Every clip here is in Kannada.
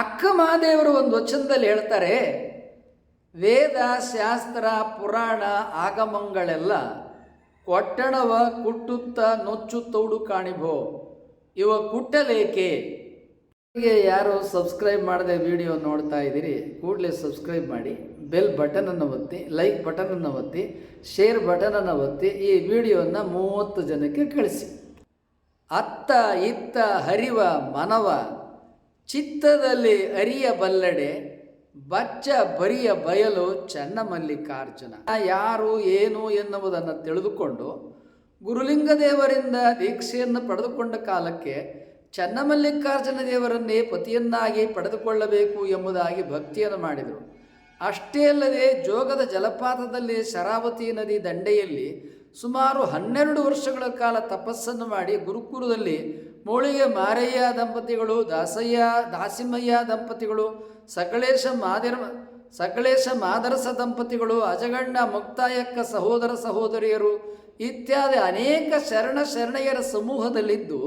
ಅಕ್ಕ ಮಹಾದೇವರು ಒಂದು ವಚನದಲ್ಲಿ ಹೇಳ್ತಾರೆ, ವೇದ, ಶಾಸ್ತ್ರ, ಪುರಾಣ, ಆಗಮಂಗಳೆಲ್ಲ ಕೊಟ್ಟಣವ, ಕುಟ್ಟುತ್ತ, ನೊಚ್ಚು, ತೌಡು ಕಾಣಿಭೋ. ಇವ ಕುಟ್ಟಲೇಕೆ? ಯಾರು ಸಬ್ಸ್ಕ್ರೈಬ್ ಮಾಡದೆ ವಿಡಿಯೋ ನೋಡ್ತಾ ಇದ್ದೀರಿ, ಕೂಡಲೇ ಸಬ್ಸ್ಕ್ರೈಬ್ ಮಾಡಿ, ಬೆಲ್ ಬಟನನ್ನು ಒತ್ತಿ, ಲೈಕ್ ಬಟನನ್ನು ಒತ್ತಿ, ಶೇರ್ ಬಟನನ್ನು ಒತ್ತಿ, ಈ ವಿಡಿಯೋನ ಮೂವತ್ತು ಜನಕ್ಕೆ ಕಳಿಸಿ. ಅತ್ತ, ಇತ್ತ, ಹರಿವ, ಮನವ ಚಿತ್ತದಲ್ಲಿ ಅರಿಯ ಬಲ್ಲಡೆ, ಬಚ್ಚ ಬರಿಯ ಬಯಲು ಚನ್ನಮಲ್ಲಿಕಾರ್ಜುನ. ಯಾರು, ಏನು ಎನ್ನುವುದನ್ನು ತಿಳಿದುಕೊಂಡು ಗುರುಲಿಂಗ ದೇವರಿಂದ ದೀಕ್ಷೆಯನ್ನು ಪಡೆದುಕೊಂಡ ಕಾಲಕ್ಕೆ ಚನ್ನಮಲ್ಲಿಕಾರ್ಜುನ ದೇವರನ್ನೇ ಪತಿಯನ್ನಾಗಿ ಪಡೆದುಕೊಳ್ಳಬೇಕು ಎಂಬುದಾಗಿ ಭಕ್ತಿಯನ್ನು ಮಾಡಿದರು. ಅಷ್ಟೇ ಅಲ್ಲದೆ ಜೋಗದ ಜಲಪಾತದಲ್ಲಿ ಶರಾವತಿ ನದಿ ದಂಡೆಯಲ್ಲಿ ಸುಮಾರು ಹನ್ನೆರಡು ವರ್ಷಗಳ ಕಾಲ ತಪಸ್ಸನ್ನು ಮಾಡಿ ಗುರುಕುಲದಲ್ಲಿ ಮೋಳಿಗೆ ಮಾರಯ್ಯ ದಂಪತಿಗಳು, ದಾಸಯ್ಯ, ದಾಸಿಮಯ್ಯ ದಂಪತಿಗಳು, ಸಕಲೇಶ ಮಾದಿರ, ಸಕಲೇಶ ಮಾದರಸ ದಂಪತಿಗಳು, ಅಜಗಣ್ಣ ಮುಕ್ತಾಯಕ್ಕ ಸಹೋದರ ಸಹೋದರಿಯರು ಇತ್ಯಾದಿ ಅನೇಕ ಶರಣ ಶರಣೆಯರ ಸಮೂಹದಲ್ಲಿದ್ದು,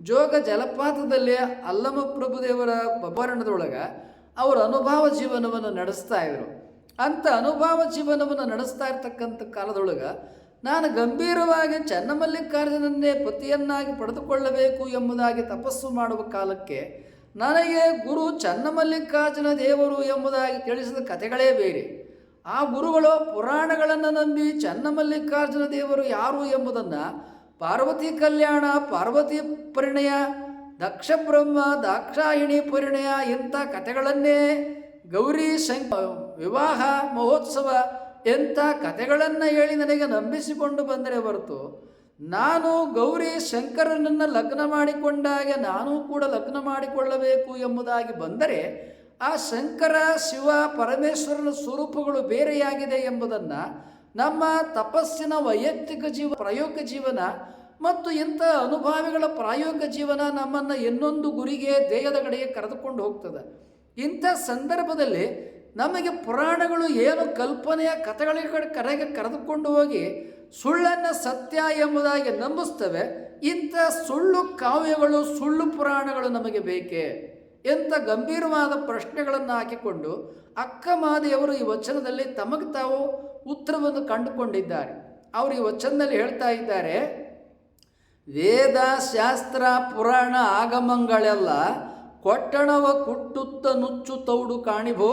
ಜೋಗ ಜಲಪಾತದಲ್ಲಿ ಅಲ್ಲಮ ಪ್ರಭುದೇವರ ಬಬ್ಬರಣದೊಳಗೆ ಅವರ ಅನುಭವ ಜೀವನವನ್ನು ನಡೆಸ್ತಾ ಇದ್ರು. ಅಂಥ ಅನುಭವ ಜೀವನವನ್ನು ನಡೆಸ್ತಾ ಇರ್ತಕ್ಕಂಥ ಕಾಲದೊಳಗೆ ನಾನು ಗಂಭೀರವಾಗಿ ಚನ್ನಮಲ್ಲಿಕಾರ್ಜುನನ್ನೇ ಪತಿಯನ್ನಾಗಿ ಪಡೆದುಕೊಳ್ಳಬೇಕು ಎಂಬುದಾಗಿ ತಪಸ್ಸು ಮಾಡುವ ಕಾಲಕ್ಕೆ ನನಗೆ ಗುರು ಚನ್ನಮಲ್ಲಿಕಾರ್ಜುನ ದೇವರು ಎಂಬುದಾಗಿ ತಿಳಿಸಿದ ಕಥೆಗಳೇ ಬೇರೆ. ಆ ಗುರುಗಳು ಪುರಾಣಗಳನ್ನು ನಂಬಿ ಚನ್ನಮಲ್ಲಿಕಾರ್ಜುನ ದೇವರು ಯಾರು ಎಂಬುದನ್ನು ಪಾರ್ವತಿ ಕಲ್ಯಾಣ, ಪಾರ್ವತಿ ಪರಿಣಯ, ದಕ್ಷ ಬ್ರಹ್ಮ, ದಾಕ್ಷಾಯಿಣಿ ಪರಿಣಯ ಇಂಥ ಕಥೆಗಳನ್ನೇ ಗೌರಿ ಶಂಕ, ವಿವಾಹ, ಮಹೋತ್ಸವ ಎಂಥ ಕಥೆಗಳನ್ನು ಹೇಳಿ ನನಗೆ ನಂಬಿಸಿಕೊಂಡು ಬಂದರೆ ಹೊರತು ನಾನು ಗೌರಿ ಶಂಕರನನ್ನು ಲಗ್ನ ಮಾಡಿಕೊಂಡಾಗ ನಾನು ಕೂಡ ಲಗ್ನ ಮಾಡಿಕೊಳ್ಳಬೇಕು ಎಂಬುದಾಗಿ ಬಂದರೆ ಆ ಶಂಕರ, ಶಿವ, ಪರಮೇಶ್ವರನ ಸ್ವರೂಪಗಳು ಬೇರೆಯಾಗಿದೆ ಎಂಬುದನ್ನು ನಮ್ಮ ತಪಸ್ಸಿನ ವೈಯಕ್ತಿಕ ಜೀವ, ಪ್ರಾಯೋಗಿಕ ಜೀವನ ಮತ್ತು ಇಂಥ ಅನುಭಾವಿಗಳ ಪ್ರಾಯೋಗಿಕ ಜೀವನ ನಮ್ಮನ್ನು ಇನ್ನೊಂದು ಗುರಿಗೆ, ದೇಹದ ಕಡೆಗೆ ಕರೆದುಕೊಂಡು ಹೋಗ್ತದೆ. ಇಂಥ ಸಂದರ್ಭದಲ್ಲಿ ನಮಗೆ ಪುರಾಣಗಳು ಏನು ಕಲ್ಪನೆಯ ಕಥೆಗಳ ಕಡೆ ಕರೆಗೆ ಕರೆದುಕೊಂಡು ಹೋಗಿ ಸುಳ್ಳನ್ನು ಸತ್ಯ ಎಂಬುದಾಗಿ ನಂಬಿಸ್ತವೆ, ಇಂಥ ಸುಳ್ಳು ಕಾವ್ಯಗಳು, ಸುಳ್ಳು ಪುರಾಣಗಳು ನಮಗೆ ಬೇಕೇ? ಎಂಥ ಗಂಭೀರವಾದ ಪ್ರಶ್ನೆಗಳನ್ನು ಹಾಕಿಕೊಂಡು ಅಕ್ಕ ಮಾದೆಯವರು ಈ ವಚನದಲ್ಲಿ ತಮಗೆ ತಾವು ಉತ್ತರವನ್ನು ಕಂಡುಕೊಂಡಿದ್ದಾರೆ. ಅವರು ಈ ವಚನದಲ್ಲಿ ಹೇಳ್ತಾ ಇದ್ದಾರೆ, ವೇದ, ಶಾಸ್ತ್ರ, ಪುರಾಣ, ಆಗಮಗಳೆಲ್ಲ ಕೊಟ್ಟಣವ ಕುಟ್ಟುತ್ತ ನುಚ್ಚು ತೌಡು ಕಾಣಿಭೋ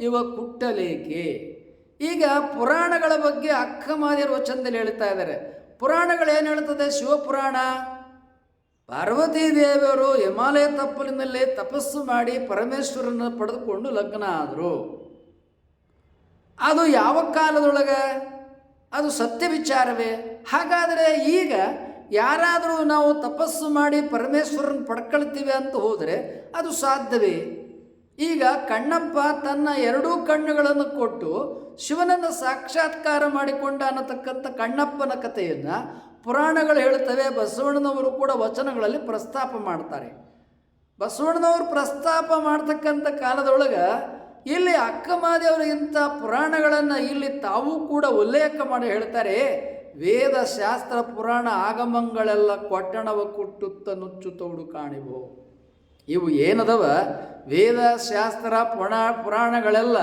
ಇವ ಕುಟ್ಟಲೇಕೆ? ಈಗ ಪುರಾಣಗಳ ಬಗ್ಗೆ ಅಕ್ಕ ಮಾದಿರ ವಚನದಲ್ಲಿ ಹೇಳ್ತಾ ಇದ್ದಾರೆ. ಪುರಾಣಗಳು ಏನು ಹೇಳ್ತದೆ? ಶಿವಪುರಾಣ. ಪಾರ್ವತೀ ದೇವಿಯವರು ಹಿಮಾಲಯ ತಪ್ಪಲಿನಲ್ಲಿ ತಪಸ್ಸು ಮಾಡಿ ಪರಮೇಶ್ವರನ ಪಡೆದುಕೊಂಡು ಲಗ್ನ ಆದರು. ಅದು ಯಾವ ಕಾಲದೊಳಗೆ? ಅದು ಸತ್ಯ ವಿಚಾರವೇ. ಹಾಗಾದರೆ ಈಗ ಯಾರಾದರೂ ನಾವು ತಪಸ್ಸು ಮಾಡಿ ಪರಮೇಶ್ವರನ ಪಡ್ಕೊಳ್ತೀವಿ ಅಂತ ಹೋದರೆ ಅದು ಸಾಧ್ಯವೇ? ಈಗ ಕಣ್ಣಪ್ಪ ತನ್ನ ಎರಡೂ ಕಣ್ಣುಗಳನ್ನು ಕೊಟ್ಟು ಶಿವನನ್ನು ಸಾಕ್ಷಾತ್ಕಾರ ಮಾಡಿಕೊಂಡ ಅನ್ನತಕ್ಕಂಥ ಕಣ್ಣಪ್ಪನ ಕಥೆಯನ್ನು ಪುರಾಣಗಳು ಹೇಳ್ತವೆ, ಬಸವಣ್ಣನವರು ಕೂಡ ವಚನಗಳಲ್ಲಿ ಪ್ರಸ್ತಾಪ ಮಾಡ್ತಾರೆ. ಬಸವಣ್ಣನವರು ಪ್ರಸ್ತಾಪ ಮಾಡ್ತಕ್ಕಂಥ ಕಾಲದೊಳಗೆ ಇಲ್ಲಿ ಅಕ್ಕಮಾದೇವರು ಇಂಥ ಪುರಾಣಗಳನ್ನು ಇಲ್ಲಿ ತಾವೂ ಕೂಡ ಉಲ್ಲೇಖ ಮಾಡಿ ಹೇಳ್ತಾರೆ ವೇದ ಶಾಸ್ತ್ರ ಪುರಾಣ ಆಗಮಗಳೆಲ್ಲ ಕೊಟ್ಟಣವ ಕುಟ್ಟುತ್ತ ನುಚ್ಚು ತೋಡು ಕಾಣಿವು ಇವು ಏನದವ? ವೇದ ಶಾಸ್ತ್ರ ಪುಣ ಪುರಾಣಗಳೆಲ್ಲ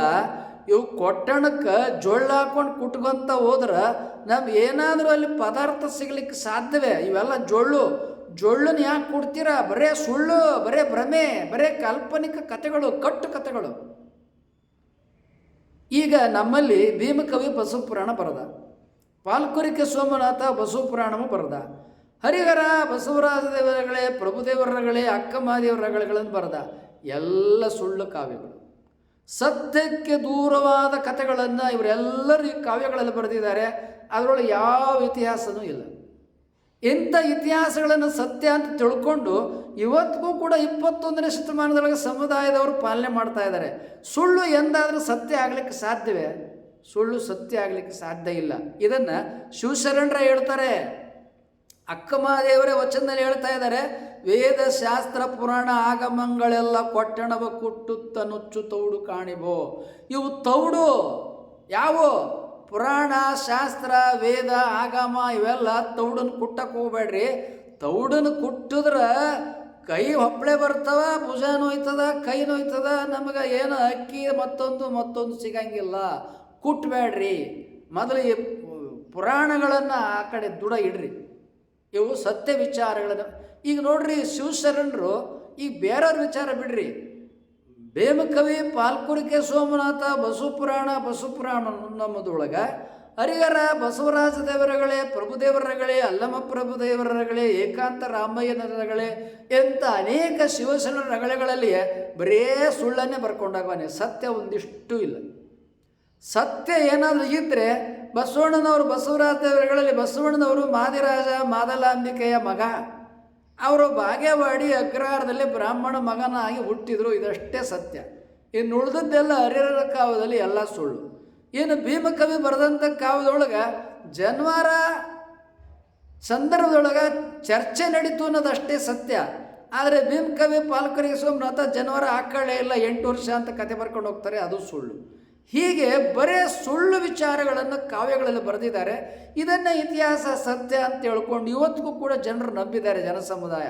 ಇವು ಕೊಟ್ಟಣಕ್ಕೆ ಜೊಳ್ಳ ಹಾಕೊಂಡು ಕುಟ್ಕೊಂತ ಹೋದ್ರೆ ನಮ್ಗೆ ಏನಾದರೂ ಅಲ್ಲಿ ಪದಾರ್ಥ ಸಿಗ್ಲಿಕ್ಕೆ ಸಾಧ್ಯವೇ? ಇವೆಲ್ಲ ಜೊಳ್ಳು. ಜೊಳ್ಳನ್ನ ಯಾಕೆ ಕೊಡ್ತೀರಾ? ಬರೇ ಸುಳ್ಳು, ಬರೇ ಭ್ರಮೆ, ಬರೇ ಕಾಲ್ಪನಿಕ ಕಥೆಗಳು, ಕಟ್ಟು ಕಥೆಗಳು. ಈಗ ನಮ್ಮಲ್ಲಿ ಭೀಮಕವಿ ಬಸವ ಪುರಾಣ ಬರದ. ಪಾಲ್ಕುರಿಕೆ ಸೋಮನಾಥ ಬಸವಪುರಾಣವು ಬರೆದ. ಹರಿಹರ ಬಸವರಾಜ ದೇವರಗಳೇ ಪ್ರಭುದೇವರಗಳೇ ಅಕ್ಕಮಾದೇವರಗಳನ್ನು ಬರೆದ. ಎಲ್ಲ ಸುಳ್ಳು ಕಾವ್ಯಗಳು. ಸತ್ಯಕ್ಕೆ ದೂರವಾದ ಕಥೆಗಳನ್ನು ಇವರೆಲ್ಲರೂ ಈ ಕಾವ್ಯಗಳಲ್ಲಿ ಬರೆದಿದ್ದಾರೆ. ಅದರೊಳಗೆ ಯಾವ ಇತಿಹಾಸನೂ ಇಲ್ಲ. ಇಂಥ ಇತಿಹಾಸಗಳನ್ನು ಸತ್ಯ ಅಂತ ತಿಳ್ಕೊಂಡು ಇವತ್ತಿಗೂ ಕೂಡ ಇಪ್ಪತ್ತೊಂದನೇ ಶತಮಾನದೊಳಗೆ ಸಮುದಾಯದವರು ಪಾಲನೆ ಮಾಡ್ತಾ ಇದ್ದಾರೆ. ಸುಳ್ಳು ಎಂದಾದರೂ ಸತ್ಯ ಆಗಲಿಕ್ಕೆ ಸಾಧ್ಯವೇ? ಸುಳ್ಳು ಸತ್ಯ ಆಗಲಿಕ್ಕೆ ಸಾಧ್ಯ ಇಲ್ಲ. ಇದನ್ನು ಶಿವಶರಣರ ಹೇಳ್ತಾರೆ. ಅಕ್ಕಮಹಾದೇವರೇ ವಚನದಲ್ಲಿ ಹೇಳ್ತಾ ಇದ್ದಾರೆ, ವೇದ ಶಾಸ್ತ್ರ ಪುರಾಣ ಆಗಮಗಳೆಲ್ಲ ಕೊಟ್ಟಣವ ಕುಟ್ಟುತ್ತ ನುಚ್ಚು ತೌಡು ಕಾಣಿಬೋ. ಇವು ತೌಡು, ಯಾವು? ಪುರಾಣ, ಶಾಸ್ತ್ರ, ವೇದ, ಆಗಮ ಇವೆಲ್ಲ ತೌಡನ್ನು ಕುಟ್ಟಕ್ಕೆ ಹೋಗ್ಬೇಡ್ರಿ. ತೌಡನ್ನು ಕುಟ್ಟಿದ್ರೆ ಕೈ ಹೊಪ್ಪಳೆ ಬರ್ತವ, ಭುಜ ನೋಯ್ತದ, ಕೈ ನೋಯ್ತದ, ನಮಗೆ ಏನು ಅಕ್ಕಿ ಮತ್ತೊಂದು ಮತ್ತೊಂದು ಸಿಗಂಗಿಲ್ಲ. ಕುಟ್ಬೇಡ್ರಿ. ಮೊದಲು ಪುರಾಣಗಳನ್ನು ಆ ಕಡೆ ದುಡ ಇಡ್ರಿ. ಇವು ಸತ್ಯ ವಿಚಾರಗಳನ್ನು. ಈಗ ನೋಡ್ರಿ ಶಿವಶರಣರು, ಈಗ ಬೇರೆಯವ್ರ ವಿಚಾರ ಬಿಡ್ರಿ. ಬೇಮಕವಿ ಪಾಲ್ಕುರಿಕೆ ಸೋಮನಾಥ, ಬಸವಪುರಾಣ ಬಸವಪುರಾಣ ನಮ್ಮದೊಳಗೆ ಹರಿಹರ ಬಸವರಾಜ ದೇವರಗಳೇ ಪ್ರಭುದೇವರಗಳೇ ಅಲ್ಲಮ ಪ್ರಭುದೇವರಗಳೇ ಏಕಾಂತ ರಾಮಯ್ಯನರಗಳೇ ಎಂಥ ಅನೇಕ ಶಿವಶರಣರ ರಗಳೆಗಳಲ್ಲಿ ಬರೇ ಸುಳ್ಳನ್ನೇ ಬರ್ಕೊಂಡಾಗವಾನೆ ಸತ್ಯ ಒಂದಿಷ್ಟು ಇಲ್ಲ. ಸತ್ಯ ಏನಾದರೂ ಇದ್ದರೆ ಬಸವಣ್ಣನವರು ಬಸವರಾಜ ದೇವರುಗಳಲ್ಲಿ ಬಸವಣ್ಣನವರು ಮಾದಿರಾಜ, ಮಾದಲಾಂಬಿಕೆಯ ಮಗ. ಅವರು ಬಾಗೇವಾಡಿ ಅಗ್ರಹಾರದಲ್ಲಿ ಬ್ರಾಹ್ಮಣ ಮಗನಾಗಿ ಹುಟ್ಟಿದ್ರು. ಇದಷ್ಟೇ ಸತ್ಯ. ಇನ್ನು ಉಳಿದದ್ದೆಲ್ಲ ಹರಿಹರ ಕಾವದಲ್ಲಿ ಎಲ್ಲ ಸುಳ್ಳು. ಇನ್ನು ಭೀಮಕವಿ ಬರೆದಂಥ ಕಾವ್ಯದೊಳಗೆ ಜನ್ವಾರ ಸಂದರ್ಭದೊಳಗೆ ಚರ್ಚೆ ನಡೀತು ಅನ್ನೋದಷ್ಟೇ ಸತ್ಯ. ಆದರೆ ಭೀಮಕವಿ ಪಾಲ್ಕರಿಗೆ ಸೋಮನಾಥ ಜನವರ ಆಕಳೆ ಇಲ್ಲ, ಎಂಟು ವರ್ಷ ಅಂತ ಕತೆ ಬರ್ಕೊಂಡು ಹೋಗ್ತಾರೆ, ಅದು ಸುಳ್ಳು. ಹೀಗೆ ಬರೇ ಸುಳ್ಳು ವಿಚಾರಗಳನ್ನು ಕಾವ್ಯಗಳಲ್ಲಿ ಬರೆದಿದ್ದಾರೆ. ಇದನ್ನು ಇತಿಹಾಸ ಸತ್ಯ ಅಂತ ಹೇಳ್ಕೊಂಡು ಇವತ್ತಿಗೂ ಕೂಡ ಜನರು ನಂಬಿದ್ದಾರೆ ಜನಸಮುದಾಯ.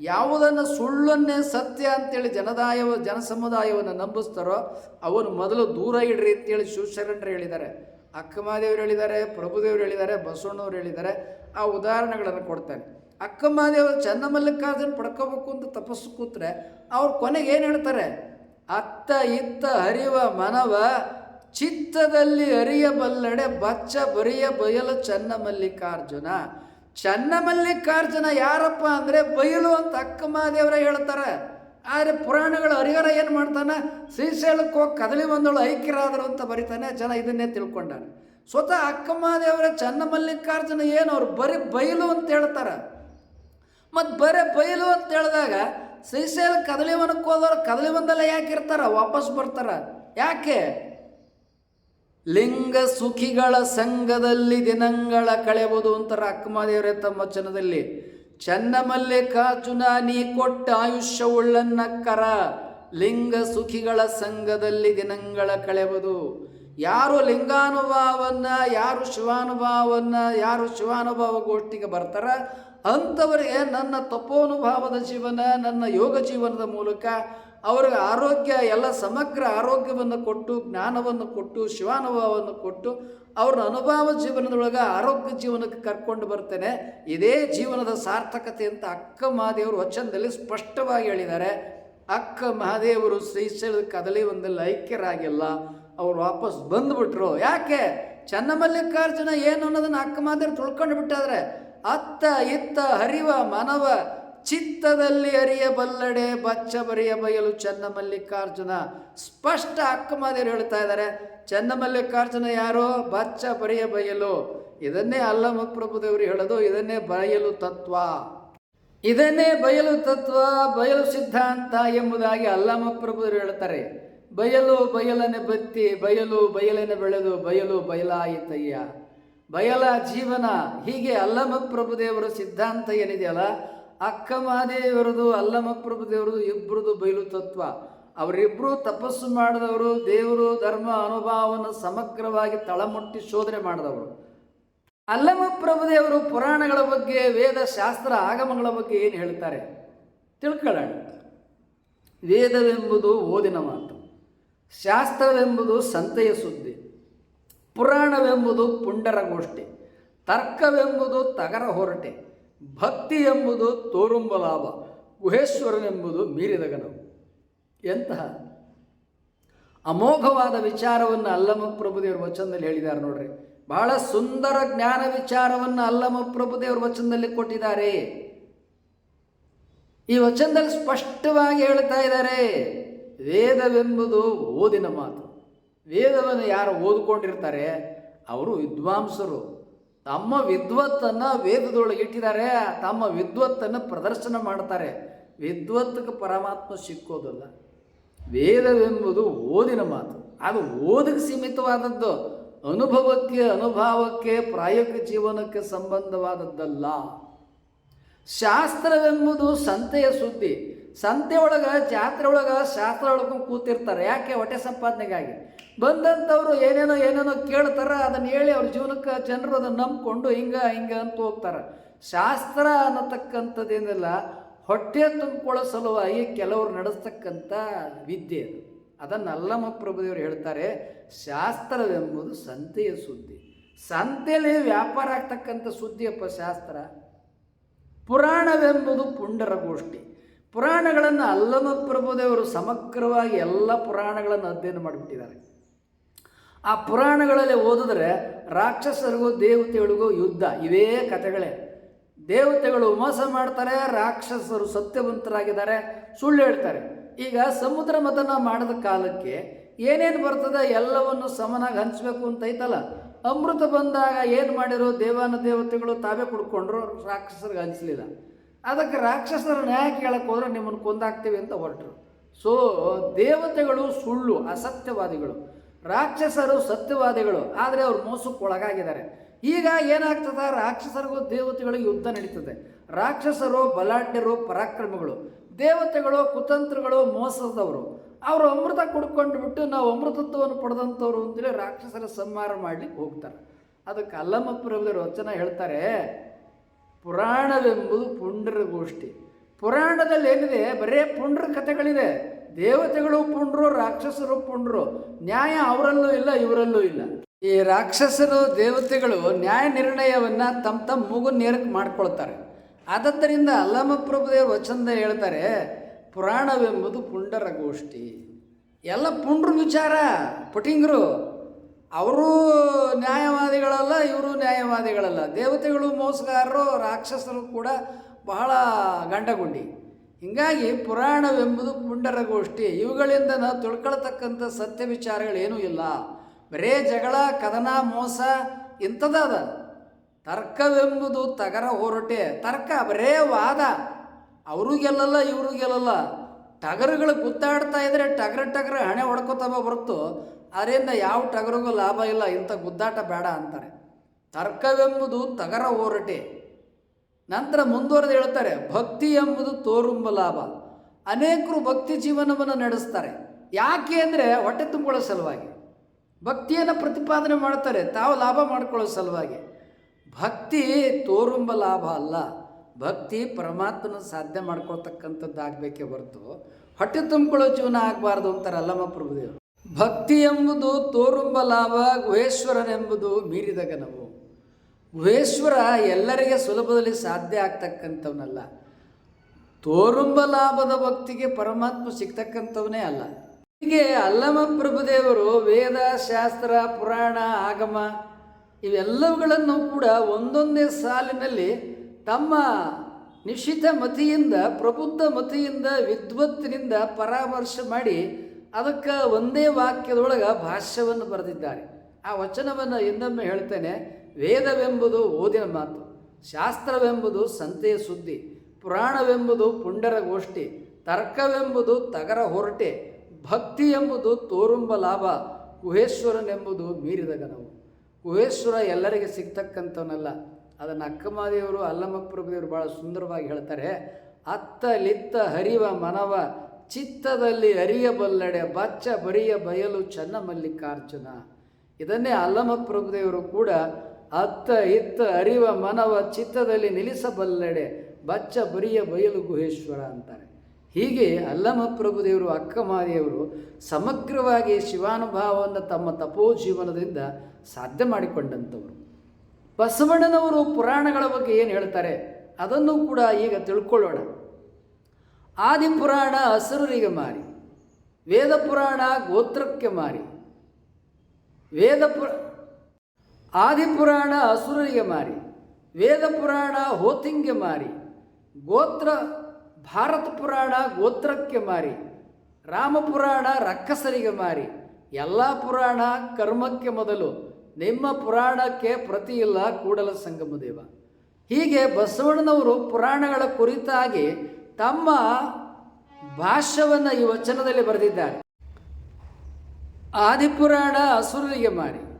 ಯಾವುದನ್ನು ಸುಳ್ಳನ್ನೇ ಸತ್ಯ ಅಂತೇಳಿ ಜನದಾಯವ ಜನಸಮುದಾಯವನ್ನು ನಂಬಿಸ್ತಾರೋ ಅವನು ಮೊದಲು ದೂರ ಇಡ್ರಿ ಅಂತೇಳಿ ಶಿವಶರಣರು ಹೇಳಿದ್ದಾರೆ. ಅಕ್ಕಮಹಾದೇವರು ಹೇಳಿದ್ದಾರೆ, ಪ್ರಭುದೇವರು ಹೇಳಿದ್ದಾರೆ, ಬಸವಣ್ಣವ್ರು ಹೇಳಿದ್ದಾರೆ. ಆ ಉದಾಹರಣೆಗಳನ್ನು ಕೊಡ್ತಾನೆ. ಅಕ್ಕಮಹಾದೇವರು ಚನ್ನಮಲ್ಲಿಕಾರ್ಜುನ ಪಡ್ಕೋಬೇಕು ಅಂತ ತಪಸ್ಸು ಕೂತ್ರೆ ಅವ್ರು ಕೊನೆಗೆ ಏನು ಹೇಳ್ತಾರೆ? ಅತ್ತ ಇತ್ತ ಹರಿವ ಮನವ, ಚಿತ್ತದಲ್ಲಿ ಅರಿಯಬಲ್ಲಡೆ ಬಚ್ಚ ಬರಿಯ ಬಯಲು ಚನ್ನಮಲ್ಲಿಕಾರ್ಜುನ. ಚನ್ನಮಲ್ಲಿಕಾರ್ಜುನ ಯಾರಪ್ಪ ಅಂದರೆ ಬಯಲು ಅಂತ ಅಕ್ಕಮಹಾದೇವರ ಹೇಳ್ತಾರೆ. ಆದರೆ ಪುರಾಣಗಳು ಹರಿಹರ ಏನು ಮಾಡ್ತಾನೆ? ಶ್ರೀಶೈಲಕ್ಕೆ ಹೋಗಿ ಕದಲಿ ಬಂದಳು ಐಕ್ಯರಾದರು ಅಂತ ಬರೀತಾನೆ, ಜನ ಇದನ್ನೇ ತಿಳ್ಕೊಂಡಾರೆ. ಸ್ವತಃ ಅಕ್ಕಮಹಾದೇವರ ಚನ್ನಮಲ್ಲಿಕಾರ್ಜುನ ಏನು, ಅವ್ರು ಬರೀ ಬಯಲು ಅಂತ ಹೇಳ್ತಾರೆ. ಮತ್ತು ಬರೇ ಬಯಲು ಅಂತ ಹೇಳಿದಾಗ ಶ್ರೀಶೈಲ ಕದಲಿವನಕ್ಕೆ ಹೋದವ್ರು ಕದಲಿವನದಲ್ಲೇ ಯಾಕೆ ಇರ್ತಾರ? ವಾಪಸ್ ಬರ್ತಾರ. ಯಾಕೆ? ಲಿಂಗ ಸುಖಿಗಳ ಸಂಘದಲ್ಲಿ ದಿನಂಗಳ ಕಳೆಯಬಹುದು ಅಂತಾರೆ ಅಕ್ಕಮದೇವರೇ ತಮ್ಮ ವಚನದಲ್ಲಿ. ಕಾಚುನ ನೀ ಕೊಟ್ಟ ಆಯುಷ್ಯವುಳ್ಳನ್ನಕ್ಕರ ಲಿಂಗ ಸುಖಿಗಳ ಸಂಘದಲ್ಲಿ ದಿನಂಗಳ ಕಳೆಯುವುದು ಯಾರು ಲಿಂಗಾನುಭಾವವನ್ನು ಯಾರು ಶಿವಾನುಭಾವವನ್ನು ಯಾರು ಶಿವಾನುಭಾವ ಗೋಷ್ಠಿಗೆ ಬರ್ತಾರ, ಅಂಥವರಿಗೆ ನನ್ನ ತಪೋನುಭಾವದ ಜೀವನ, ನನ್ನ ಯೋಗ ಜೀವನದ ಮೂಲಕ ಅವರಿಗೆ ಆರೋಗ್ಯ, ಎಲ್ಲ ಸಮಗ್ರ ಆರೋಗ್ಯವನ್ನು ಕೊಟ್ಟು, ಜ್ಞಾನವನ್ನು ಕೊಟ್ಟು, ಶಿವಾನುಭಾವವನ್ನು ಕೊಟ್ಟು ಅವ್ರ ಅನುಭವ ಜೀವನದೊಳಗೆ ಆರೋಗ್ಯ ಜೀವನಕ್ಕೆ ಕರ್ಕೊಂಡು ಬರ್ತೇನೆ. ಇದೇ ಜೀವನದ ಸಾರ್ಥಕತೆ ಅಂತ ಅಕ್ಕ ಮಹಾದೇವರು ವಚನದಲ್ಲಿ ಸ್ಪಷ್ಟವಾಗಿ ಹೇಳಿದ್ದಾರೆ. ಅಕ್ಕ ಮಹಾದೇವರು ಶ್ರೀಶೈಲದ ಕದಲಿ ಒಂದಲ್ಲಿ ಐಕ್ಯರಾಗಿಲ್ಲ. ಅವ್ರು ವಾಪಸ್ ಬಂದ್ಬಿಟ್ರು. ಯಾಕೆ? ಚನ್ನಮಲ್ಲಿಕಾರ್ಜುನ ಏನು ಅನ್ನೋದನ್ನ ಅಕ್ಕ ಮಾದರಿ ತುಳ್ಕೊಂಡು ಬಿಟ್ಟಾದ್ರೆ ಅತ್ತ ಇತ್ತ ಹರಿವ ಮನವ ಚಿತ್ತದಲ್ಲಿ ಅರಿಯಬಲ್ಲಡೆ ಬಚ್ಚ ಬರಿಯ ಬಯಲು ಚನ್ನಮಲ್ಲಿಕಾರ್ಜುನ. ಸ್ಪಷ್ಟ ಅಕ್ಕಮಾದೇವರು ಹೇಳ್ತಾ ಇದ್ದಾರೆ ಚನ್ನಮಲ್ಲಿಕಾರ್ಜುನ ಯಾರೋ ಬಚ್ಚ ಬರಿಯ ಬಯಲು. ಇದನ್ನೇ ಅಲ್ಲಮ ಪ್ರಭುದೇವರು ಹೇಳೋದು, ಇದನ್ನೇ ಬಯಲು ತತ್ವ. ಇದನ್ನೇ ಬಯಲು ತತ್ವ, ಬಯಲು ಸಿದ್ಧಾಂತ ಎಂಬುದಾಗಿ ಅಲ್ಲಮ ಪ್ರಭುದೇವರು ಹೇಳ್ತಾರೆ. ಬಯಲು ಬಯಲನೆ ಬತ್ತಿ, ಬಯಲು ಬಯಲನೆ ಬೆಳೆದು, ಬಯಲು ಬಯಲಾಯಿತಯ್ಯ ಬಯಲ ಜೀವನ ಹೀಗೆ ಅಲ್ಲಮ ಪ್ರಭುದೇವರ ಸಿದ್ಧಾಂತ ಏನಿದೆಯಲ್ಲ, ಅಕ್ಕ ಮಹಾದೇವರದು ಅಲ್ಲಮ ಪ್ರಭುದೇವರದು ಇಬ್ಬರದು ಬಯಲು ತತ್ವ. ಅವರಿಬ್ಬರು ತಪಸ್ಸು ಮಾಡಿದವರು, ದೇವರು ಧರ್ಮ ಅನುಭವವನ್ನು ಸಮಗ್ರವಾಗಿ ತಳಮುಟ್ಟಿ ಶೋಧನೆ ಮಾಡಿದವರು. ಅಲ್ಲಮ ಪ್ರಭುದೇವರು ಪುರಾಣಗಳ ಬಗ್ಗೆ ವೇದ ಶಾಸ್ತ್ರ ಆಗಮಗಳ ಬಗ್ಗೆ ಏನು ಹೇಳ್ತಾರೆ? ತಿಳ್ಕೊಳ್ಳೋಣ. ವೇದವೆಂಬುದು ಓದಿನ ಮಾತು. ಶಾಸ್ತ್ರವೆಂಬುದು ಸಂತೆಯ ಸುದ್ದಿ, ಪುರಾಣವೆಂಬುದು ಪುಂಡರ ಗೋಷ್ಠಿ ತರ್ಕವೆಂಬುದು ತಗರ ಹೊರಟೆ ಭಕ್ತಿ ಎಂಬುದು ತೋರುಂಬ ಲಾಭ, ಗುಹೇಶ್ವರನೆಂಬುದು ಮೀರಿದಗನವು ಎಂತಹ ಅಮೋಘವಾದ ವಿಚಾರವನ್ನು ಅಲ್ಲಮ ಪ್ರಭುದೇವ್ರ ವಚನದಲ್ಲಿ ಹೇಳಿದ್ದಾರೆ ನೋಡ್ರಿ. ಬಹಳ ಸುಂದರ ಜ್ಞಾನ ವಿಚಾರವನ್ನು ಅಲ್ಲಮ ಪ್ರಭುದೇವ್ರ ವಚನದಲ್ಲಿ ಕೊಟ್ಟಿದ್ದಾರೆ. ಈ ವಚನದಲ್ಲಿ ಸ್ಪಷ್ಟವಾಗಿ ಹೇಳ್ತಾ ಇದ್ದಾರೆ. ವೇದವೆಂಬುದು ಓದಿನ ಮಾತು. ವೇದವನ್ನು ಯಾರು ಓದ್ಕೊಂಡಿರ್ತಾರೆ? ಅವರು ವಿದ್ವಾಂಸರು. ತಮ್ಮ ವಿದ್ವತ್ತನ್ನು ವೇದದೊಳಗೆ ಇಟ್ಟಿದ್ದಾರೆ. ತಮ್ಮ ವಿದ್ವತ್ತನ್ನು ಪ್ರದರ್ಶನ ಮಾಡ್ತಾರೆ. ವಿದ್ವತ್ತಕ್ಕೆ ಪರಮಾತ್ಮ ಸಿಕ್ಕೋದಲ್ಲ. ವೇದವೆಂಬುದು ಓದಿನ ಮಾತು. ಅದು ಓದಕ್ಕೆ ಸೀಮಿತವಾದದ್ದು. ಅನುಭವಕ್ಕೆ ಅನುಭವಕ್ಕೆ, ಪ್ರಾಯೋಗಿಕ ಜೀವನಕ್ಕೆ ಸಂಬಂಧವಾದದ್ದಲ್ಲ. ಶಾಸ್ತ್ರವೆಂಬುದು ಸಂತೆಯ ಸುದ್ದಿ. ಸಂತೆ ಒಳಗೆ ಜಾತ್ರೆ ಒಳಗೆ ಶಾಸ್ತ್ರ ಒಳಗೂ ಕೂತಿರ್ತಾರೆ. ಯಾಕೆ? ಹೊಟ್ಟೆ ಸಂಪಾದನೆಗಾಗಿ. ಬಂದಂಥವ್ರು ಏನೇನೋ ಏನೇನೋ ಕೇಳ್ತಾರೆ, ಅದನ್ನು ಹೇಳಿ ಅವ್ರ ಜೀವನಕ್ಕೆ ಜನರು ಅದನ್ನು ನಂಬಿಕೊಂಡು ಹಿಂಗೆ ಹಿಂಗೆ ಅಂತ ಹೋಗ್ತಾರೆ. ಶಾಸ್ತ್ರ ಅನ್ನತಕ್ಕಂಥದ್ದೇನಿಲ್ಲ, ಹೊಟ್ಟೆ ತುಂಬಿಕೊಳ್ಳೋ ಸಲುವಾಗಿ ಕೆಲವರು ನಡೆಸ್ತಕ್ಕಂಥ ವಿದ್ಯೆ ಅದು. ಅದನ್ನು ಅಲ್ಲಮ ಪ್ರಭುದೇವರು ಹೇಳ್ತಾರೆ, ಶಾಸ್ತ್ರವೆಂಬುದು ಸಂತೆಯ ಸುದ್ದಿ. ಸಂತೆಯಲ್ಲಿ ವ್ಯಾಪಾರ ಆಗ್ತಕ್ಕಂಥ ಸುದ್ದಿಯಪ್ಪ ಶಾಸ್ತ್ರ. ಪುರಾಣವೆಂಬುದು ಪುಂಡರ ಗೋಷ್ಠಿ ಪುರಾಣಗಳನ್ನು ಅಲ್ಲಮ ಪ್ರಭುದೇವರು ಸಮಗ್ರವಾಗಿ ಎಲ್ಲ ಪುರಾಣಗಳನ್ನು ಅಧ್ಯಯನ ಮಾಡಿಬಿಟ್ಟಿದ್ದಾರೆ. ಆ ಪುರಾಣಗಳಲ್ಲಿ ಓದಿದ್ರೆ ರಾಕ್ಷಸರಿಗೂ ದೇವತೆಗಳಿಗೂ ಯುದ್ಧ, ಇವೇ ಕಥೆಗಳೇ. ದೇವತೆಗಳು ಮೋಸ ಮಾಡ್ತಾರೆ, ರಾಕ್ಷಸರು ಸತ್ಯವಂತರಾಗಿದ್ದಾರೆ, ಸುಳ್ಳು ಹೇಳ್ತಾರೆ. ಈಗ ಸಮುದ್ರ ಮತನ ಮಾಡಿದ ಕಾಲಕ್ಕೆ ಏನೇನು ಬರ್ತದೆ ಎಲ್ಲವನ್ನು ಸಮನಾಗಿ ಹಂಚಬೇಕು ಅಂತ ಐತಲ್ಲ? ಅಮೃತ ಬಂದಾಗ ಏನು ಮಾಡಿರೋ ದೇವಾನ ದೇವತೆಗಳು ತಾವೇ ಕುಡ್ಕೊಂಡ್ರು, ರಾಕ್ಷಸರಿಗೆ ಹಂಚಲಿಲ್ಲ. ಅದಕ್ಕೆ ರಾಕ್ಷಸರ ನ್ಯಾಯ ಕೇಳಕ್ಕೆ ಹೋದ್ರೆ ನಿಮ್ಮನ್ನು ಕೊಂದಾಗ್ತೀವಿ ಅಂತ ಹೊರಟರು. ಸೊ ದೇವತೆಗಳು ಸುಳ್ಳು, ಅಸತ್ಯವಾದಿಗಳು. ರಾಕ್ಷಸರು ಸತ್ಯವಾದಿಗಳು, ಆದರೆ ಅವ್ರು ಮೋಸಕ್ಕೆ ಒಳಗಾಗಿದ್ದಾರೆ. ಈಗ ಏನಾಗ್ತದೆ? ರಾಕ್ಷಸರಿಗೂ ದೇವತೆಗಳು ಯುದ್ಧ ನಡೀತದೆ. ರಾಕ್ಷಸರು, ಬಲಾಢ್ಯರು, ಪರಾಕ್ರಮಗಳು. ದೇವತೆಗಳು, ಕುತಂತ್ರಗಳು ಮೋಸದವರು. ಅವರು ಅಮೃತ ಕುಡ್ಕೊಂಡು ಬಿಟ್ಟು ನಾವು ಅಮೃತತ್ವವನ್ನು ಪಡೆದಂಥವ್ರು ಅಂತೇಳಿ ರಾಕ್ಷಸರ ಸಂಹಾರ ಮಾಡಲಿಕ್ಕೆ ಹೋಗ್ತಾರೆ. ಅದಕ್ಕೆ ಅಲ್ಲಮ್ಮ ವಚನ ಹೇಳ್ತಾರೆ ಪುರಾಣವೆಂಬುದು ಪುಂಡರ ಗೋಷ್ಠಿ. ಪುರಾಣದಲ್ಲಿ ಏನಿದೆ? ಬರೇ ಪುಂಡ್ರ ಕಥೆಗಳಿದೆ. ದೇವತೆಗಳು ಪುಂಡ್ರು, ರಾಕ್ಷಸರು ಪುಂಡ್ರು. ನ್ಯಾಯ ಅವರಲ್ಲೂ ಇಲ್ಲ, ಇವರಲ್ಲೂ ಇಲ್ಲ. ಈ ರಾಕ್ಷಸರು, ದೇವತೆಗಳು ನ್ಯಾಯ ನಿರ್ಣಯವನ್ನು ತಮ್ಮ ತಮ್ಮ ಮೂಗು ನೇರಕ್ಕೆ ಮಾಡ್ಕೊಳ್ತಾರೆ. ಆದ್ದರಿಂದ ಅಲ್ಲಮ ಪ್ರಭುದೇವರು ವಚನದ ಹೇಳ್ತಾರೆ, ಪುರಾಣವೆಂಬುದು ಪುಂಡರ ಗೋಷ್ಠಿ. ಎಲ್ಲ ಪುಂಡ್ರ ವಿಚಾರ, ಪುಟಿಂಗರು. ಅವರು ನ್ಯಾಯವಾದಿಗಳಲ್ಲ, ಇವರು ನ್ಯಾಯವಾದಿಗಳಲ್ಲ. ದೇವತೆಗಳು, ಮೋಸಗಾರರು, ರಾಕ್ಷಸರು ಕೂಡ ಬಹಳ ಗಂಡಗುಂಡಿ. ಹೀಗಾಗಿ ಪುರಾಣವೆಂಬುದು ಪುಂಡರ ಗೋಷ್ಠಿ ಇವುಗಳಿಂದ ನಾವು ತಿಳ್ಕೊಳ್ತಕ್ಕಂಥ ಸತ್ಯ ವಿಚಾರಗಳೇನೂ ಇಲ್ಲ. ಬರೇ ಜಗಳ, ಕದನ, ಮೋಸ, ಇಂಥದ್ದದ. ತರ್ಕವೆಂಬುದು ತಗರ ಹೊರಟೆ ತರ್ಕ ಬರೇ ವಾದ. ಅವರು ಗೆಲ್ಲಲ್ಲ ಇವರು ಗೆಲ್ಲಲ್ಲ ಟಗರುಗಳು ಗುದ್ದಾಡ್ತಾ ಇದ್ದರೆ ಟಗರ ಟಗರ ಹಣೆ ಹೊಡ್ಕೋತವ ಹೊರತು ಅದರಿಂದ ಯಾವ ಟಗರಿಗೂ ಲಾಭ ಇಲ್ಲ, ಇಂಥ ಗುದ್ದಾಟ ಬೇಡ ಅಂತಾರೆ. ತರ್ಕವೆಂಬುದು ತಗರ ಹೋರಟೆ. ನಂತರ ಮುಂದುವರೆದು ಹೇಳ್ತಾರೆ, ಭಕ್ತಿ ಎಂಬುದು ತೋರುಂಬ ಲಾಭ. ಅನೇಕರು ಭಕ್ತಿ ಜೀವನವನ್ನು ನಡೆಸ್ತಾರೆ. ಯಾಕೆ ಅಂದರೆ ಹೊಟ್ಟೆ ತುಂಬಿಕೊಳ್ಳೋ ಸಲುವಾಗಿ. ಭಕ್ತಿಯನ್ನು ಪ್ರತಿಪಾದನೆ ಮಾಡ್ತಾರೆ, ತಾವು ಲಾಭ ಮಾಡಿಕೊಳ್ಳೋ ಸಲುವಾಗಿ. ಭಕ್ತಿ ತೋರುಂಬ ಲಾಭ ಅಲ್ಲ. ಭಕ್ತಿ ಪರಮಾತ್ಮನ ಸಾಧ್ಯ ಮಾಡ್ಕೊಳ್ತಕ್ಕಂಥದ್ದಾಗಬೇಕೇ ಹೊರತು ಹೊಟ್ಟೆ ತುಂಬಿಕೊಳ್ಳೋ ಜೀವನ ಆಗಬಾರ್ದು ಅಂತಾರೆ ಅಲ್ಲಮ್ಮ ಪ್ರಭುದೇವರು ಭಕ್ತಿ ಎಂಬುದು ತೋರುಂಬ ಲಾಭ ಗುಹೇಶ್ವರನೆಂಬುದು ಮೀರಿದ ಗನವು ಗುಹೇಶ್ವರ ಎಲ್ಲರಿಗೆ ಸುಲಭದಲ್ಲಿ ಸಾಧ್ಯ ಆಗ್ತಕ್ಕಂಥವನಲ್ಲ. ತೋರುಂಬ ಲಾಭದ ಭಕ್ತಿಗೆ ಪರಮಾತ್ಮ ಸಿಗ್ತಕ್ಕಂಥವನೇ ಅಲ್ಲ. ಹೀಗೆ ಅಲ್ಲಮ ಪ್ರಭುದೇವರು ವೇದ, ಶಾಸ್ತ್ರ, ಪುರಾಣ, ಆಗಮ ಇವೆಲ್ಲವುಗಳನ್ನು ಕೂಡ ಒಂದೊಂದೇ ಸಾಲಿನಲ್ಲಿ ತಮ್ಮ ನಿಶ್ಚಿತ ಮತಿಯಿಂದ, ಪ್ರಬುದ್ಧ ಮತಿಯಿಂದ, ವಿದ್ವತ್ತಿನಿಂದ ಪರಾಮರ್ಶೆ ಮಾಡಿ ಅದಕ್ಕೆ ಒಂದೇ ವಾಕ್ಯದೊಳಗೆ ಭಾಷ್ಯವನ್ನು ಬರೆದಿದ್ದಾರೆ. ಆ ವಚನವನ್ನು ಇನ್ನೊಮ್ಮೆ ಹೇಳ್ತೇನೆ. ವೇದವೆಂಬುದು ಓದಿನ ಮಾತು, ಶಾಸ್ತ್ರವೆಂಬುದು ಸಂತೆಯ ಸುದ್ದಿ, ಪುರಾಣವೆಂಬುದು ಪುಂಡರ ಗೋಷ್ಠಿ ತರ್ಕವೆಂಬುದು ತಗರ ಹೊರಟೆ, ಭಕ್ತಿ ಎಂಬುದು ತೋರುಂಬ ಲಾಭ ಗುಹೇಶ್ವರನೆಂಬುದು ಮೀರಿದ ಗನವು ಗುಹೇಶ್ವರ ಎಲ್ಲರಿಗೆ ಸಿಗ್ತಕ್ಕಂಥವನಲ್ಲ. ಅದನ್ನು ಅಕ್ಕಮಾದೇವರು ಅಲ್ಲಮಪ್ರಭುದೇವರು ಭಾಳ ಸುಂದರವಾಗಿ ಹೇಳ್ತಾರೆ, ಅತ್ತ ಲಿತ್ತ ಹರಿವ ಮನವ, ಚಿತ್ತದಲ್ಲಿ ಅರಿಯಬಲ್ಲಡೆ ಬಚ್ಚ ಬರಿಯ ಬಯಲು ಚನ್ನ ಮಲ್ಲಿಕಾರ್ಜುನ. ಇದನ್ನೇ ಅಲ್ಲಮಪ್ರಭುದೇವರು ಕೂಡ ಅತ್ತ ಇತ್ತ ಅರಿವ ಮನವ, ಚಿತ್ತದಲ್ಲಿ ನಿಲ್ಲಿಸಬಲ್ಲಡೆ, ಬಚ್ಚ ಬರಿಯ ಬಯಲು ಗುಹೇಶ್ವರ ಅಂತಾರೆ. ಹೀಗೆ ಅಲ್ಲಮಪ್ರಭುದೇವರು ಅಕ್ಕಮಾದಿಯವರು ಸಮಗ್ರವಾಗಿ ಶಿವಾನುಭಾವವನ್ನು ತಮ್ಮ ತಪೋ ಜೀವನದಿಂದ ಸಾಧ್ಯ ಮಾಡಿಕೊಂಡಂಥವರು. ಬಸವಣ್ಣನವರು ಪುರಾಣಗಳ ಬಗ್ಗೆ ಏನು ಹೇಳ್ತಾರೆ? ಅದನ್ನು ಕೂಡ ಈಗ ತಿಳ್ಕೊಳ್ಳೋಣ. ಆದಿಪುರಾಣ ಹಸುರರಿಗೆ ಮಾರಿ ವೇದ ಪುರಾಣ ಗೋತ್ರಕ್ಕೆ ಮಾರಿ ವೇದ ಪುರ ಆದಿಪುರಾಣ ಅಸುರರಿಗೆ ಮಾರಿ ವೇದ ಪುರಾಣ ಹೋತಿಂಗೆ ಮಾರಿ, ಗೋತ್ರ, ಭಾರತ ಪುರಾಣ ಗೋತ್ರಕ್ಕೆ ಮಾರಿ, ರಾಮಪುರಾಣ ರಕ್ಕಸರಿಗೆ ಮಾರಿ, ಎಲ್ಲ ಪುರಾಣ ಕರ್ಮಕ್ಕೆ ಮೊದಲು. ನಿಮ್ಮ ಪುರಾಣಕ್ಕೆ ಪ್ರತಿ ಇಲ್ಲ ಕೂಡಲ ಸಂಗಮ ದೇವ. ಹೀಗೆ ಬಸವಣ್ಣನವರು ಪುರಾಣಗಳ ಕುರಿತಾಗಿ ತಮ್ಮ ಭಾಷ್ಯವನ್ನು ಈ ವಚನದಲ್ಲಿ ಬರೆದಿದ್ದಾರೆ. ಆದಿಪುರಾಣ ಅಸುರರಿಗೆ ಮಾರಿ.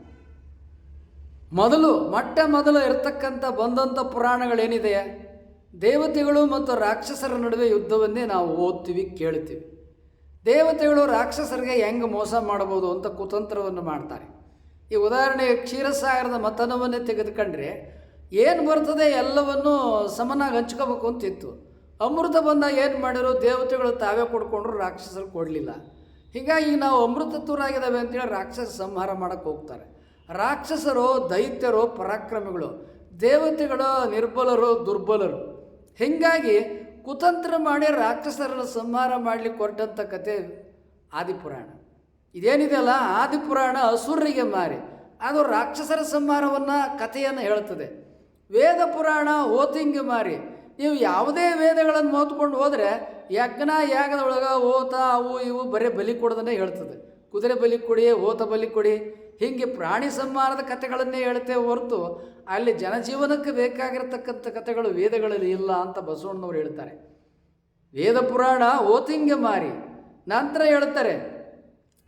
ಮೊದಲು, ಮೊಟ್ಟ ಮೊದಲು ಇರತಕ್ಕಂಥ ಬಂದಂಥ ಪುರಾಣಗಳೇನಿದೆ? ದೇವತೆಗಳು ಮತ್ತು ರಾಕ್ಷಸರ ನಡುವೆ ಯುದ್ಧವನ್ನೇ ನಾವು ಓದ್ತೀವಿ, ಕೇಳ್ತೀವಿ. ದೇವತೆಗಳು ರಾಕ್ಷಸರಿಗೆ ಹೆಂಗೆ ಮೋಸ ಮಾಡ್ಬೋದು ಅಂತ ಕುತಂತ್ರವನ್ನು ಮಾಡ್ತಾರೆ. ಈ ಉದಾಹರಣೆಗೆ ಕ್ಷೀರಸಾಗರದ ಮತನವನ್ನೇ ತೆಗೆದುಕೊಂಡ್ರೆ ಏನು ಬರ್ತದೆ ಎಲ್ಲವನ್ನು ಸಮನಾಗಿ ಹಂಚ್ಕೋಬೇಕು ಅಂತಿತ್ತು. ಅಮೃತ ಬಂದಾಗ ಏನು ಮಾಡಿದ್ರು ದೇವತೆಗಳು ತಾವೇ ಕೊಡ್ಕೊಂಡ್ರು ರಾಕ್ಷಸರು ಕೊಡಲಿಲ್ಲ. ಹೀಗಾಗಿ ನಾವು ಅಮೃತತ್ವರಾಗಿದ್ದಾವೆ ಅಂತೇಳಿ ರಾಕ್ಷಸ ಸಂಹಾರ ಮಾಡೋಕ್ಕೆ ಹೋಗ್ತಾರೆ. ರಾಕ್ಷಸರು, ದೈತ್ಯರು, ಪರಾಕ್ರಮಿಗಳು, ದೇವತೆಗಳು, ನಿರ್ಬಲರು, ದುರ್ಬಲರು. ಹೀಗಾಗಿ ಕುತಂತ್ರ ಮಾಡಿ ರಾಕ್ಷಸರನ್ನು ಸಂಹಾರ ಮಾಡಲಿಕ್ಕೆ ಹೊರಟಂಥ ಕತೆ ಆದಿಪುರಾಣ. ಇದೇನಿದೆಯಲ್ಲ ಆದಿಪುರಾಣ ಅಸುರರಿಗೆ ಮಾರಿ. ಅದು ರಾಕ್ಷಸರ ಸಂಹಾರವನ್ನು ಕಥೆಯನ್ನು ಹೇಳ್ತದೆ. ವೇದ ಪುರಾಣ ಓತಿಂಗೆ ಮಾರಿ. ನೀವು ಯಾವುದೇ ವೇದಗಳನ್ನು ಓದ್ಕೊಂಡು ಹೋದರೆ ಯಜ್ಞ ಯಾಗದೊಳಗೆ ಓತ ಅವು ಇವು ಬರೀ ಬಲಿ ಕೊಡೋದನ್ನೇ ಹೇಳ್ತದೆ. ಕುದುರೆ ಬಲಿ ಕೊಡಿ ಓತ ಬಲಿ ಕೊಡಿ. ಹೀಗೆ ಪ್ರಾಣಿ ಸಂಹಾರದ ಕಥೆಗಳನ್ನೇ ಹೇಳ್ತೇವೆ ಹೊರತು ಅಲ್ಲಿ ಜನಜೀವನಕ್ಕೆ ಬೇಕಾಗಿರತಕ್ಕಂಥ ಕಥೆಗಳು ವೇದಗಳಲ್ಲಿ ಇಲ್ಲ ಅಂತ ಬಸವಣ್ಣನವರು ಹೇಳ್ತಾರೆ. ವೇದ ಪುರಾಣ ಓತಿಂಗೆ ಮಾರಿ. ನಂತರ ಹೇಳ್ತಾರೆ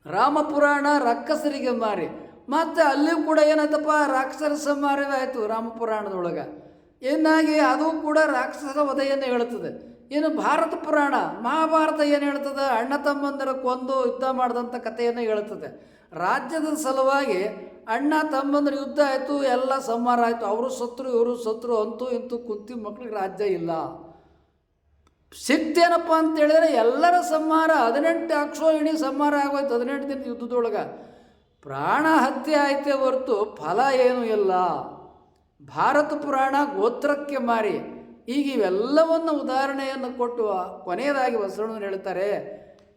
ರಾಮಪುರಾಣ ರಾಕ್ಷಸರಿಗೆ ಮಾರಿ. ಮತ್ತು ಅಲ್ಲಿಯೂ ಕೂಡ ಏನಾಯ್ತಪ್ಪ ರಾಕ್ಷಸರ ಆಯಿತು ರಾಮಪುರಾಣದೊಳಗೆ. ಏನಾಗಿ ಅದು ಕೂಡ ರಾಕ್ಷಸರ ವಧೆಯನ್ನು ಹೇಳುತ್ತದೆ ಏನು ಭಾರತ ಪುರಾಣ, ಮಹಾಭಾರತ ಏನು ಹೇಳ್ತದೆ? ಅಣ್ಣ ತಮ್ಮಂದರ ಕೊಂದು ಯುದ್ಧ ಮಾಡಿದಂಥ ಕಥೆಯನ್ನು ಹೇಳ್ತದೆ. ರಾಜ್ಯದ ಸಲುವಾಗಿ ಅಣ್ಣ ತಮ್ಮಂದ್ರ ಯುದ್ಧ ಆಯಿತು, ಎಲ್ಲ ಸಂಹಾರ ಆಯಿತು. ಅವರು ಸತ್ರು, ಇವರು ಸತ್ರು, ಅಂತೂ ಇಂತೂ ಕುಂತಿ ಮಕ್ಳಿಗೆ ರಾಜ್ಯ ಇಲ್ಲ. ಸಿಕ್ತೇನಪ್ಪ ಅಂತ ಹೇಳಿದ್ರೆ ಎಲ್ಲರ ಸಂಹಾರ ಹದಿನೆಂಟು ಅಕ್ಷೋಹಿಣಿ ಸಂಹಾರ ಆಗೋಯ್ತು ಹದಿನೆಂಟು ದಿನ ಯುದ್ಧದೊಳಗೆ. ಪ್ರಾಣ ಹತ್ಯೆ ಆಯ್ತೆ ಹೊರತು ಫಲ ಏನೂ ಇಲ್ಲ. ಭಾರತ ಪುರಾಣ ಗೋತ್ರಕ್ಕೆ ಮಾರಿ. ಈಗ ಇವೆಲ್ಲವನ್ನು ಉದಾಹರಣೆಯನ್ನು ಕೊಟ್ಟು ಕೊನೆಯದಾಗಿ ಬಸವಣ್ಣನ ಹೇಳ್ತಾರೆ,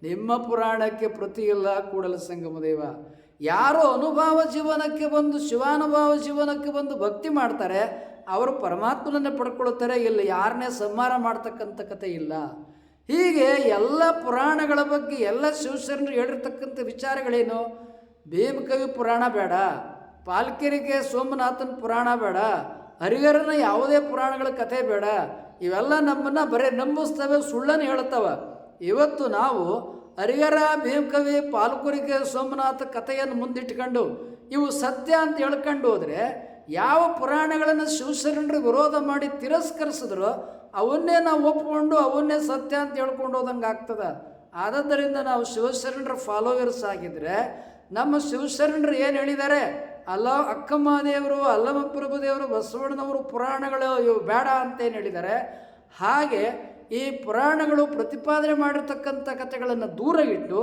ನಿಮ್ಮ ಪುರಾಣಕ್ಕೆ ಪ್ರತಿ ಇಲ್ಲ ಕೂಡಲ ಸಂಗಮದೇವ ಯಾರು ಅನುಭವ ಜೀವನಕ್ಕೆ ಬಂದು ಶಿವಾನುಭಾವ ಜೀವನಕ್ಕೆ ಬಂದು ಭಕ್ತಿ ಮಾಡ್ತಾರೆ ಅವರು ಪರಮಾತ್ಮನನ್ನೇ ಪಡ್ಕೊಳ್ತಾರೆ ಇಲ್ಲಿ ಯಾರನ್ನೇ ಸಂಹಾರ ಮಾಡ್ತಕ್ಕಂಥ ಕಥೆ ಇಲ್ಲ. ಹೀಗೆ ಎಲ್ಲ ಪುರಾಣಗಳ ಬಗ್ಗೆ ಎಲ್ಲ ಶಿವಶರಣರು ಹೇಳಿರ್ತಕ್ಕಂಥ ವಿಚಾರಗಳೇನು? ಭೀಮಕವಿ ಪುರಾಣ ಬೇಡ, ಪಾಲ್ಕೆರಿಗೆ ಸೋಮನಾಥನ ಪುರಾಣ ಬೇಡ, ಹರಿಹರನ ಯಾವುದೇ ಪುರಾಣಗಳ ಕಥೆ ಬೇಡ, ಇವೆಲ್ಲ ನಮ್ಮನ್ನು ಬರೇ ನಂಬಿಸ್ತವೆ, ಸುಳ್ಳನ್ನು ಹೇಳ್ತವೆ ಇವತ್ತು ನಾವು ಹರಿಹರ ಭೀಮಕವಿ ಪಾಲ್ಕುರಿಗೆ ಸೋಮನಾಥ ಕಥೆಯನ್ನು ಮುಂದಿಟ್ಕೊಂಡು, ಇವು ಸತ್ಯ ಅಂತ ಹೇಳ್ಕೊಂಡು ಹೋದರೆ ಯಾವ ಪುರಾಣಗಳನ್ನು ಶಿವಶರಣರು ವಿರೋಧ ಮಾಡಿ ತಿರಸ್ಕರಿಸಿದ್ರು ಅವನ್ನೇ ನಾವು ಒಪ್ಪಿಕೊಂಡು ಅವನ್ನೇ ಸತ್ಯ ಅಂತ ಹೇಳ್ಕೊಂಡು ಹೋದಂಗೆ ಆಗ್ತದೆ. ಆದ್ದರಿಂದ ನಾವು ಶಿವಶರಣರ ಫಾಲೋವರ್ಸ್ ಆಗಿದ್ದರೆ ನಮ್ಮ ಶಿವಶರಣರು ಏನು ಹೇಳಿದ್ದಾರೆ? ಅಲ್ಲ ಅಕ್ಕಮ್ಮದೇವರು ಅಲ್ಲಮ ಪ್ರಭುದೇವರು, ಬಸವಣ್ಣನವರು ಪುರಾಣಗಳು ಇವು ಬೇಡ ಅಂತೇನು ಹೇಳಿದ್ದಾರೆ. ಹಾಗೆ ಈ ಪುರಾಣಗಳು ಪ್ರತಿಪಾದನೆ ಮಾಡಿರ್ತಕ್ಕಂಥ ಕಥೆಗಳನ್ನು ದೂರ ಇಟ್ಟು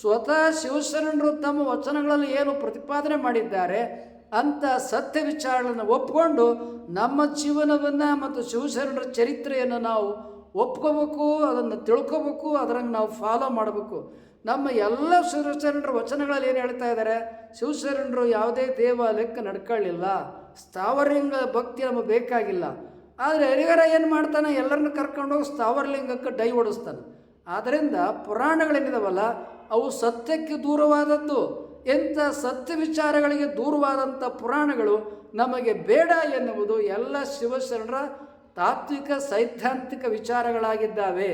ಸ್ವತಃ ಶಿವಶರಣರು ತಮ್ಮ ವಚನಗಳಲ್ಲಿ ಏನು ಪ್ರತಿಪಾದನೆ ಮಾಡಿದ್ದಾರೆ? ಅಂತ ಸತ್ಯ ವಿಚಾರಗಳನ್ನು ಒಪ್ಕೊಂಡು ನಮ್ಮ ಜೀವನವನ್ನು ಮತ್ತು ಶಿವಶರಣರ ಚರಿತ್ರೆಯನ್ನು ನಾವು ಒಪ್ಕೋಬೇಕು, ಅದನ್ನು ತಿಳ್ಕೊಬೇಕು, ಅದರಂಗೆ ನಾವು ಫಾಲೋ ಮಾಡಬೇಕು. ನಮ್ಮ ಎಲ್ಲ ಶಿವಶರಣರ ವಚನಗಳಲ್ಲಿ ಏನು ಹೇಳ್ತಾ ಇದ್ದಾರೆ ಶಿವಶರಣರು ಯಾವುದೇ ದೇವಾಲಯಕ್ಕೆ ನಡ್ಕೊಳ್ಳಿಲ್ಲ. ಸ್ಥಾವರಲಿಂಗ ಭಕ್ತಿ ನಮಗೆ ಬೇಕಾಗಿಲ್ಲ. ಆದರೆ ಹರಿಹರ ಏನು ಮಾಡ್ತಾನೆ? ಎಲ್ಲರನ್ನು ಕರ್ಕೊಂಡೋಗಿ ಸ್ಥಾವರಲಿಂಗಕ್ಕೆ ಡೈ ಓಡಿಸ್ತಾನೆ ಆದ್ದರಿಂದ ಪುರಾಣಗಳೇನಿದಾವಲ್ಲ, ಅವು ಸತ್ಯಕ್ಕೆ ದೂರವಾದದ್ದು. ಎಂಥ ಸತ್ಯ ವಿಚಾರಗಳಿಗೆ ದೂರವಾದಂಥ ಪುರಾಣಗಳು ನಮಗೆ ಬೇಡ ಎನ್ನುವುದು ಎಲ್ಲ ಶಿವಶರಣರ ತಾತ್ವಿಕ ಸೈದ್ಧಾಂತಿಕ ವಿಚಾರಗಳಾಗಿದ್ದಾವೆ.